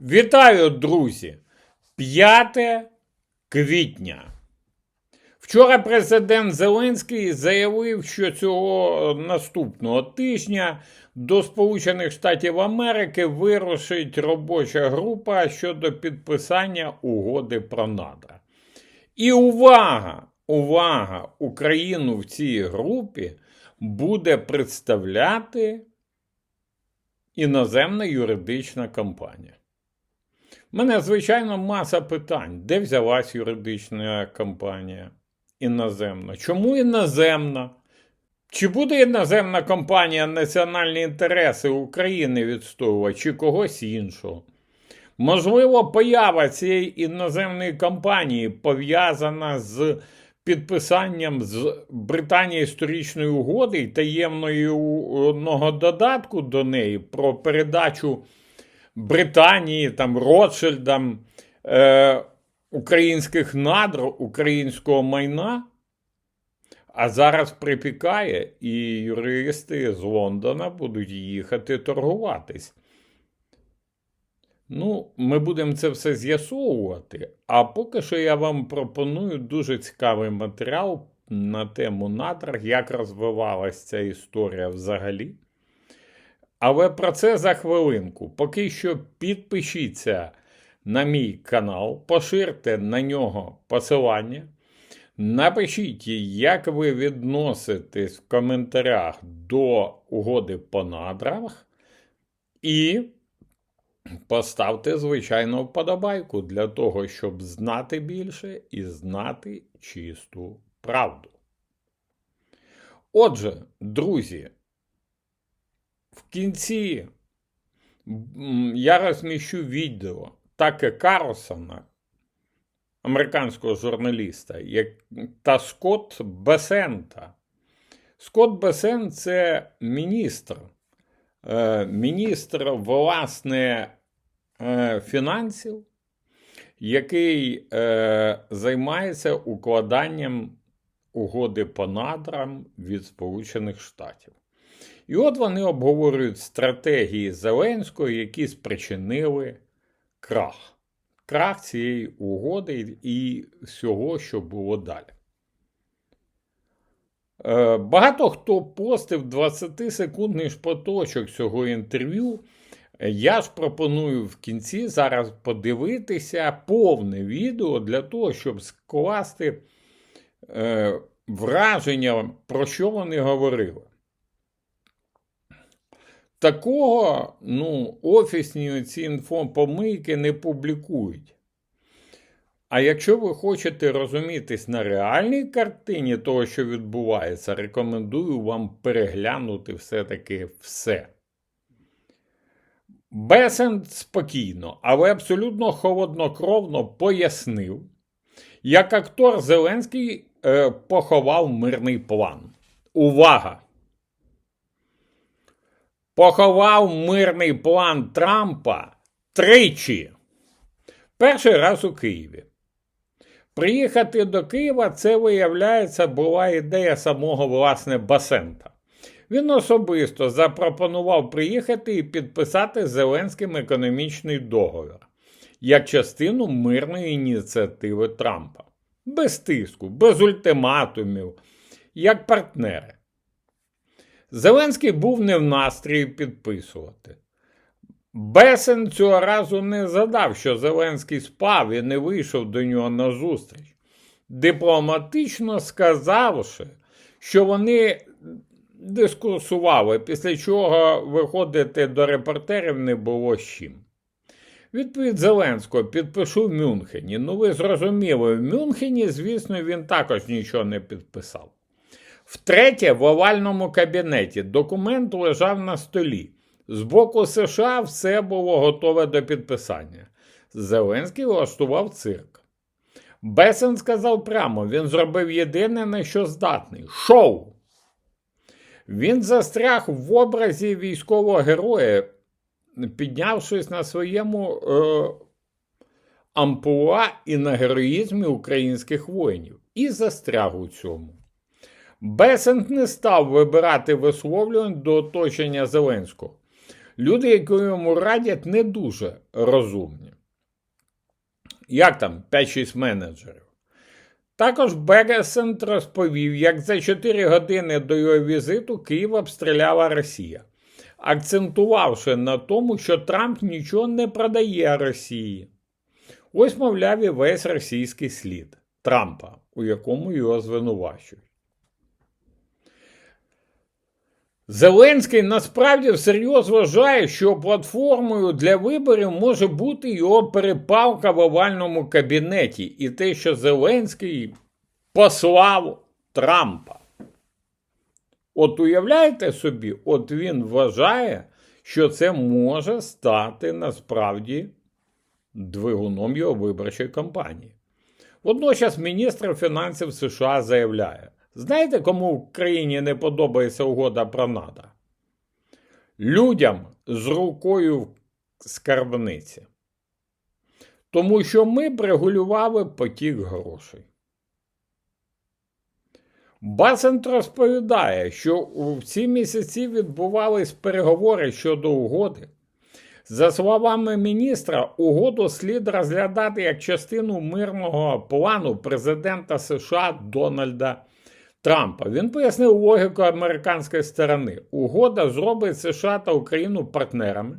Вітаю, друзі! 5 квітня. Вчора президент Зеленський заявив, що цього наступного тижня до Сполучених Штатів Америки вирушить робоча група щодо підписання угоди про надра. І увага! Увага! Україну в цій групі буде представляти іноземна юридична компанія. Мене, звичайно, маса питань. Де взялась юридична компанія іноземна? Чому іноземна? Чи буде іноземна компанія національні інтереси України відстоювати, чи когось іншого? Можливо, поява цієї іноземної компанії пов'язана з підписанням з Британії історичної угоди і таємного додатку до неї про передачу Британії, там, Ротшильдам е, українських надр, українського майна. А зараз припікає, і юристи з Лондона будуть їхати торгуватись. Ну, ми будемо це все з'ясовувати. А поки що я вам пропоную дуже цікавий матеріал на тему надр, як розвивалася ця історія взагалі. Але про це за хвилинку. Поки що підпишіться на мій канал, поширте на нього посилання. Напишіть, як ви відноситесь в коментарях до угоди по надрах. І поставте, звичайно, вподобайку для того, щоб знати більше і знати чисту правду. Отже, друзі, кінці я розміщу відео Таке Карлсона, американського журналіста, як, та Скотт Бесента. Скотт Бесент це міністр. Е, міністр, власне, е, фінансів, який е, займається укладанням угоди по надрам від Сполучених Штатів. І от вони обговорюють стратегії Зеленського, які спричинили крах. Крах цієї угоди і всього, що було далі. Е, Багато хто постив 20-секундний шпаточок цього інтерв'ю. Я ж пропоную в кінці зараз подивитися повне відео для того, щоб скласти е, враження, про що вони говорили. Такого ну, офісні ці інфопомийки не публікують. А якщо ви хочете розумітись на реальній картині того, що відбувається, рекомендую вам переглянути все-таки все. Бесент спокійно, але абсолютно холоднокровно пояснив, як актор Зеленський е, поховав мирний план. Увага! Поховав мирний план Трампа тричі. Перший раз у Києві. Приїхати до Києва це, виявляється, була ідея самого власне Басента. Він особисто запропонував приїхати і підписати з Зеленським економічний договір як частину мирної ініціативи Трампа. Без тиску, без ультиматумів, як партнери. Зеленський був не в настрої підписувати. Бесен цього разу не задав, що Зеленський спав і не вийшов до нього на зустріч, дипломатично сказавши, що вони дискусували, після чого виходити до репортерів не було з чим. Відповідь Зеленського підпишу в Мюнхені. Ну, ви зрозуміли, в Мюнхені, звісно, він також нічого не підписав. Втретє, в овальному кабінеті документ лежав на столі. З боку США все було готове до підписання. Зеленський влаштував цирк. Бесен сказав прямо: він зробив єдине, на що здатний шоу. Він застряг в образі військового героя, піднявшись на своєму е, амплуа і на героїзмі українських воїнів, і застряг у цьому. Бесент не став вибирати висловлювань до оточення Зеленського. Люди, які йому радять, не дуже розумні. Як там 5-6 менеджерів. Також Бересент розповів, як за 4 години до його візиту Київ обстріляла Росія, акцентувавши на тому, що Трамп нічого не продає Росії. Ось, мовляв, і весь російський слід Трампа, у якому його звинувачують. Зеленський насправді всерйоз вважає, що платформою для виборів може бути його перепалка в овальному кабінеті і те, що Зеленський послав Трампа. От уявляєте собі, от він вважає, що це може стати насправді двигуном його виборчої кампанії. Водночас міністр фінансів США заявляє: знаєте, кому в країні не подобається угода про НАТО? Людям з рукою в скарбниці. Тому що ми регулювали потік грошей. Басент розповідає, що у ці місяці відбувались переговори щодо угоди. За словами міністра, угоду слід розглядати як частину мирного плану президента США Дональда Трампа. Він пояснив логіку американської сторони. Угода зробить США та Україну партнерами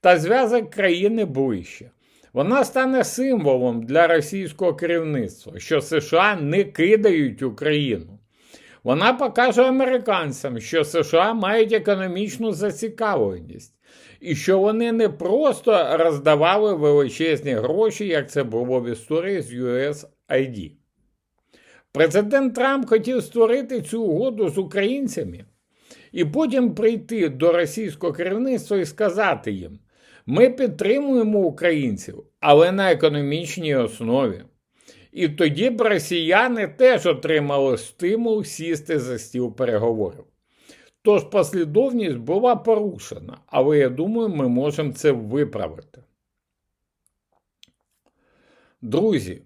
та зв'язок країни ближче. Вона стане символом для російського керівництва, що США не кидають Україну. Вона покаже американцям, що США мають економічну зацікавленість, і що вони не просто роздавали величезні гроші, як це було в історії з USAID. Президент Трамп хотів створити цю угоду з українцями і потім прийти до російського керівництва і сказати їм: ми підтримуємо українців, але на економічній основі. І тоді б росіяни теж отримали стимул сісти за стіл переговорів. Тож послідовність була порушена, але я думаю, ми можемо це виправити. Друзі,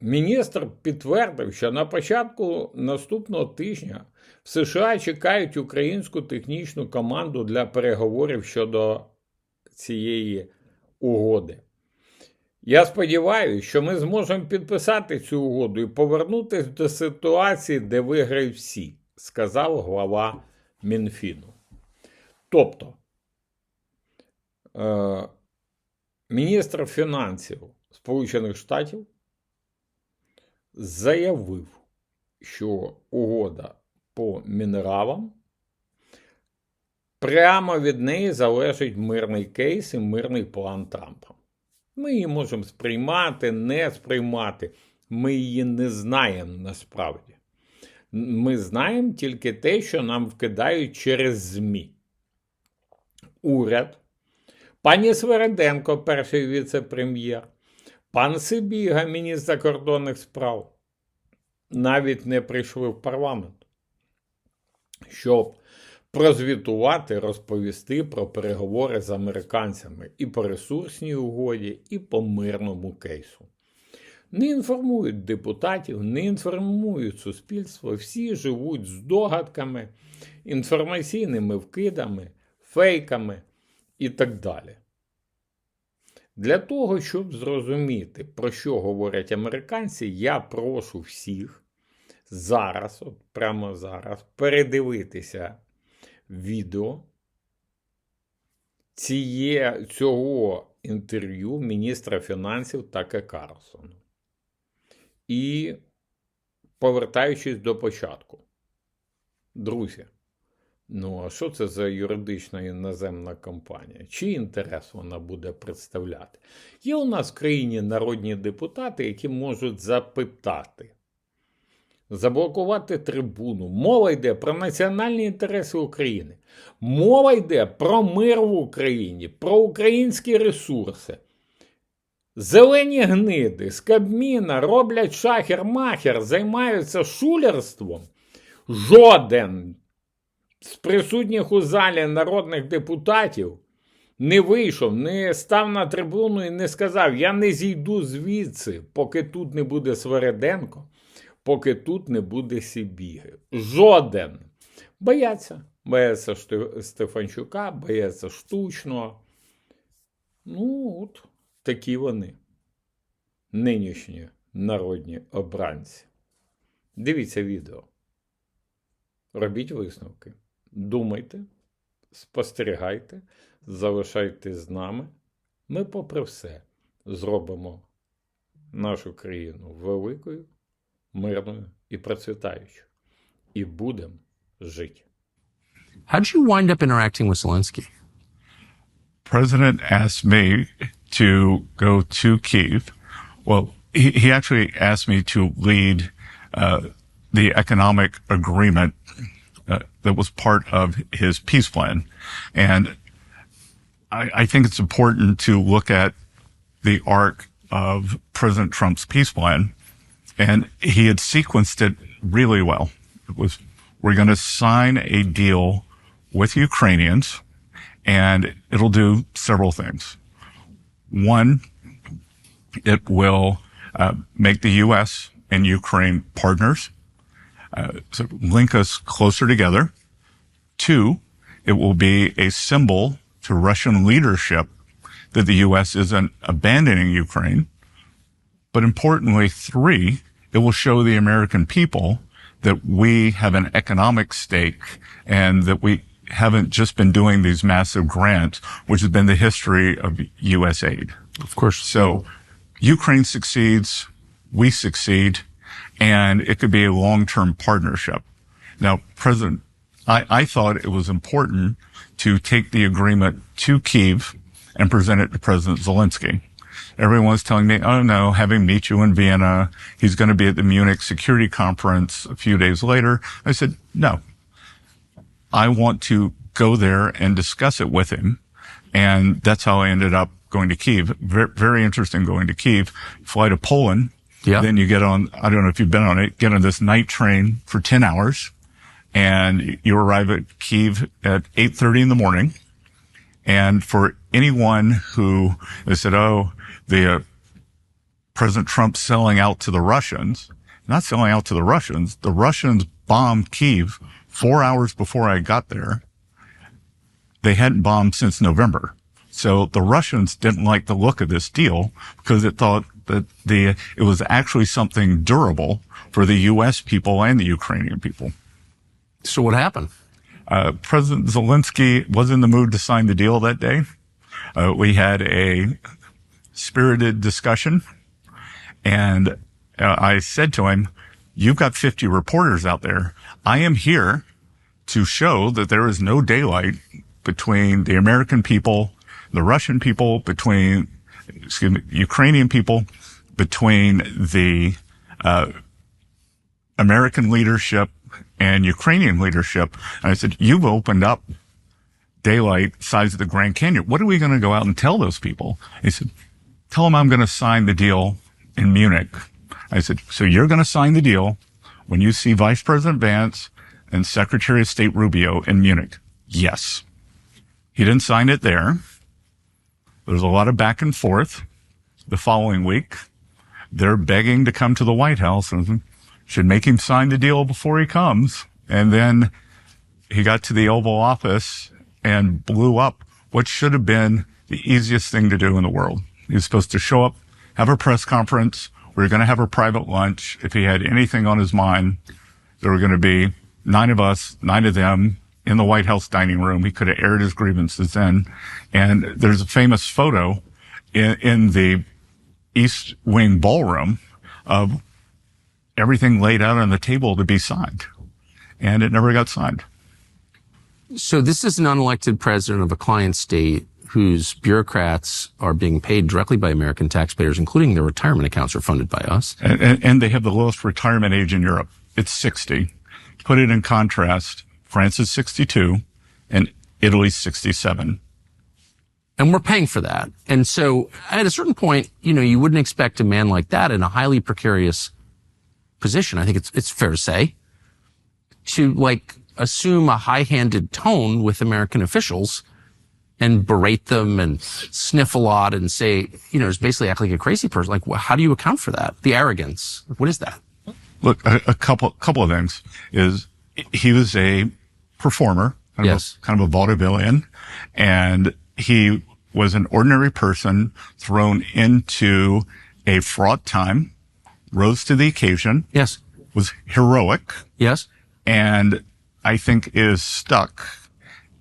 міністр підтвердив, що на початку наступного тижня в США чекають українську технічну команду для переговорів щодо цієї угоди. Я сподіваюся, що ми зможемо підписати цю угоду і повернутися до ситуації, де виграють всі, сказав глава Мінфіну. Тобто, е, міністр фінансів Сполучених Штатів заявив, що угода по мінералам прямо від неї залежить мирний кейс і мирний план Трампа. Ми її можемо сприймати, не сприймати. Ми її не знаємо насправді. Ми знаємо тільки те, що нам вкидають через ЗМІ. Уряд, пані Свереденко, перший віце-прем'єр, пан Сибіга, міністр закордонних справ, навіть не прийшли в парламент, щоб прозвітувати, розповісти про переговори з американцями і по ресурсній угоді, і по мирному кейсу. Не інформують депутатів, не інформують суспільство, всі живуть з догадками, інформаційними вкидами, фейками і так далі. Для того, щоб зрозуміти, про що говорять американці, я прошу всіх зараз, от прямо зараз, передивитися відео ціє, цього інтерв'ю міністра фінансів Таке Карлсона. І повертаючись до початку, друзі, ну а що це за юридична іноземна компанія? Чий інтерес вона буде представляти? Є у нас в країні народні депутати, які можуть запитати заблокувати трибуну. Мова йде про національні інтереси України. Мова йде про мир в Україні, про українські ресурси. Зелені гниди з Кабміна роблять шахер-махер, займаються шулерством. Жоден з присутніх у залі народних депутатів не вийшов, не став на трибуну і не сказав: Я не зійду звідси, поки тут не буде Свереденко поки тут не буде Сібіги. Жоден. Бояться. бояться Стефанчука, бояться штучно. Ну, от такі вони. Нинішні народні обранці. Дивіться відео. Робіть висновки. Думайте, спостерігайте, залишайтесь з нами. Ми, попри все, зробимо нашу країну великою, мирною і процвітаючою. І будемо жити. How did you wind up interacting with Zelensky? president asked me to go to Kiev. Well, he, he actually asked me to lead uh, the economic agreement uh, that was part of his peace plan. And I, I think it's important to look at the arc of President Trump's peace plan. And he had sequenced it really well. It was, we're going to sign a deal with Ukrainians and it'll do several things. One, it will uh, make the U.S. and Ukraine partners, uh, so link us closer together. Two, it will be a symbol to Russian leadership that the U.S. isn't abandoning Ukraine. But importantly, three, it will show the American people that we have an economic stake and that we haven't just been doing these massive grants, which has been the history of U.S. aid. Of course. So Ukraine succeeds, we succeed, and it could be a long-term partnership. Now, President, I, I thought it was important to take the agreement to Kiev and present it to President Zelensky. Everyone was telling me, oh no, having meet you in Vienna. He's going to be at the Munich Security Conference a few days later. I said, no, I want to go there and discuss it with him. And that's how I ended up going to Kiev. Very, very interesting going to Kiev. Fly to Poland. Yeah. Then you get on, I don't know if you've been on it, get on this night train for 10 hours and you arrive at Kiev at 8.30 in the morning. And for anyone who has said, oh, the uh, President Trump selling out to the Russians, not selling out to the Russians. The Russians bombed Kiev four hours before I got there. They hadn't bombed since November. So the Russians didn't like the look of this deal because it thought that the, it was actually something durable for the U.S. people and the Ukrainian people. So what happened? Uh, President Zelensky was in the mood to sign the deal that day. Uh, we had a spirited discussion and uh, I said to him, you've got 50 reporters out there. I am here to show that there is no daylight between the American people, the Russian people, between, excuse me, Ukrainian people, between the, uh, American leadership and Ukrainian leadership. And I said, you've opened up daylight size of the Grand Canyon. What are we going to go out and tell those people? He said, tell them I'm going to sign the deal in Munich. I said, so you're going to sign the deal when you see Vice President Vance and Secretary of State Rubio in Munich? Yes. He didn't sign it there. There was a lot of back and forth the following week. They're begging to come to the White House and should make him sign the deal before he comes. And then he got to the Oval Office and blew up what should have been the easiest thing to do in the world. He was supposed to show up, have a press conference. We were going to have a private lunch. If he had anything on his mind, there were going to be nine of us, nine of them in the White House dining room. He could have aired his grievances then. And there's a famous photo in, in the East Wing ballroom of everything laid out on the table to be signed. And it never got signed. So this is an unelected president of a client state whose bureaucrats are being paid directly by American taxpayers, including their retirement accounts are funded by us. And, and, and they have the lowest retirement age in Europe. It's 60. Put it in contrast. France is 62 and Italy's 67. And we're paying for that. And so at a certain point, you know, you wouldn't expect a man like that in a highly precarious position. I think it's, it's fair to say to like assume a high-handed tone with American officials and berate them and sniff a lot and say, you know, just basically act like a crazy person. Like, how do you account for that? The arrogance. What is that? Look, a, a couple, couple of things is he was a performer kind Yes. of a, kind of a vaudevillian, and he was an ordinary person thrown into a fraught time, rose to the occasion, Yes. was heroic, Yes. and I think is stuck.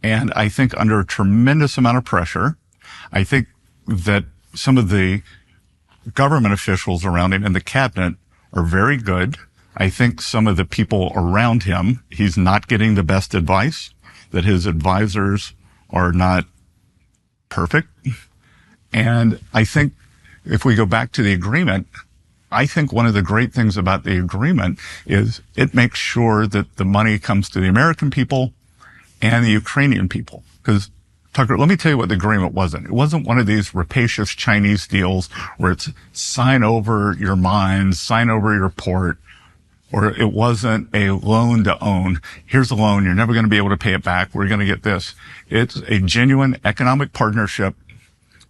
And I think under a tremendous amount of pressure, I think that some of the government officials around him and the cabinet are very good. I think some of the people around him, he's not getting the best advice, that his advisors are not perfect. And I think if we go back to the agreement, I think one of the great things about the agreement is it makes sure that the money comes to the American people and the Ukrainian people. Because Tucker, let me tell you what the agreement wasn't. It wasn't one of these rapacious Chinese deals where it's sign over your mines, sign over your port, or it wasn't a loan to own. Here's a loan. You're never going to be able to pay it back. We're going to get this. It's a genuine economic partnership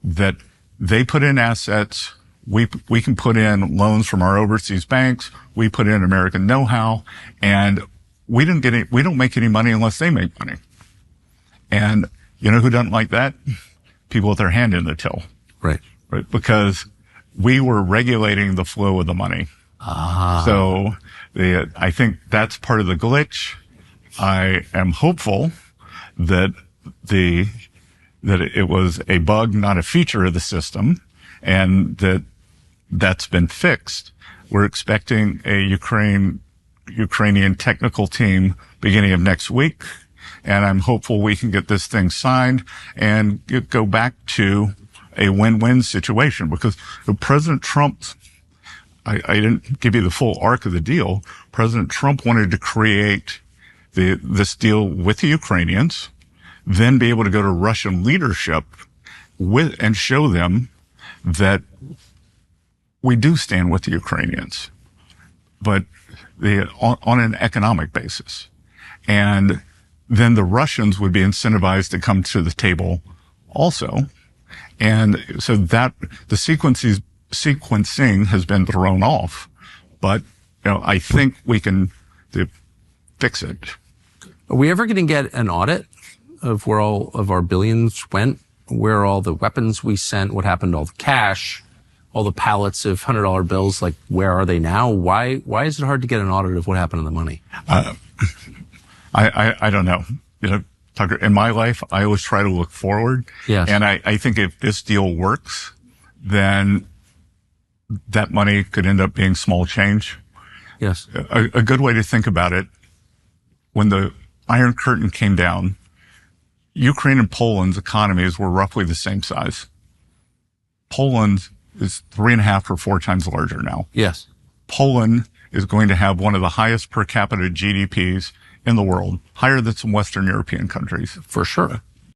that they put in assets. We, we can put in loans from our overseas banks. We put in American know-how and we didn't get any, we don't make any money unless they make money. And you know who doesn't like that? People with their hand in the till, Right. right? Because we were regulating the flow of the money. Ah. So I think that's part of the glitch. I am hopeful that the, that it was a bug, not a feature of the system and that that's been fixed. We're expecting a Ukraine, Ukrainian technical team beginning of next week. And I'm hopeful we can get this thing signed and go back to a win-win situation because President Trump's I, I didn't give you the full arc of the deal. President Trump wanted to create the, this deal with the Ukrainians, then be able to go to Russian leadership with, and show them that we do stand with the Ukrainians, but the, on, on an economic basis. And then the Russians would be incentivized to come to the table also. And so that the sequences, sequencing has been thrown off, but you know, I think we can the, fix it. Are we ever going to get an audit of where all of our billions went? Where all the weapons we sent? What happened to all the cash? All the pallets of hundred dollar bills? Like, where are they now? Why? Why is it hard to get an audit of what happened to the money? Uh, I, I, I don't know. You know, Tucker, in my life, I always try to look forward. Yes. And I, I think if this deal works, then that money could end up being small change. Yes. A, a good way to think about it, when the Iron Curtain came down, Ukraine and Poland's economies were roughly the same size. Poland is three and a half or four times larger now. Yes. Poland is going to have one of the highest per capita GDPs in the world, higher than some Western European countries. For sure.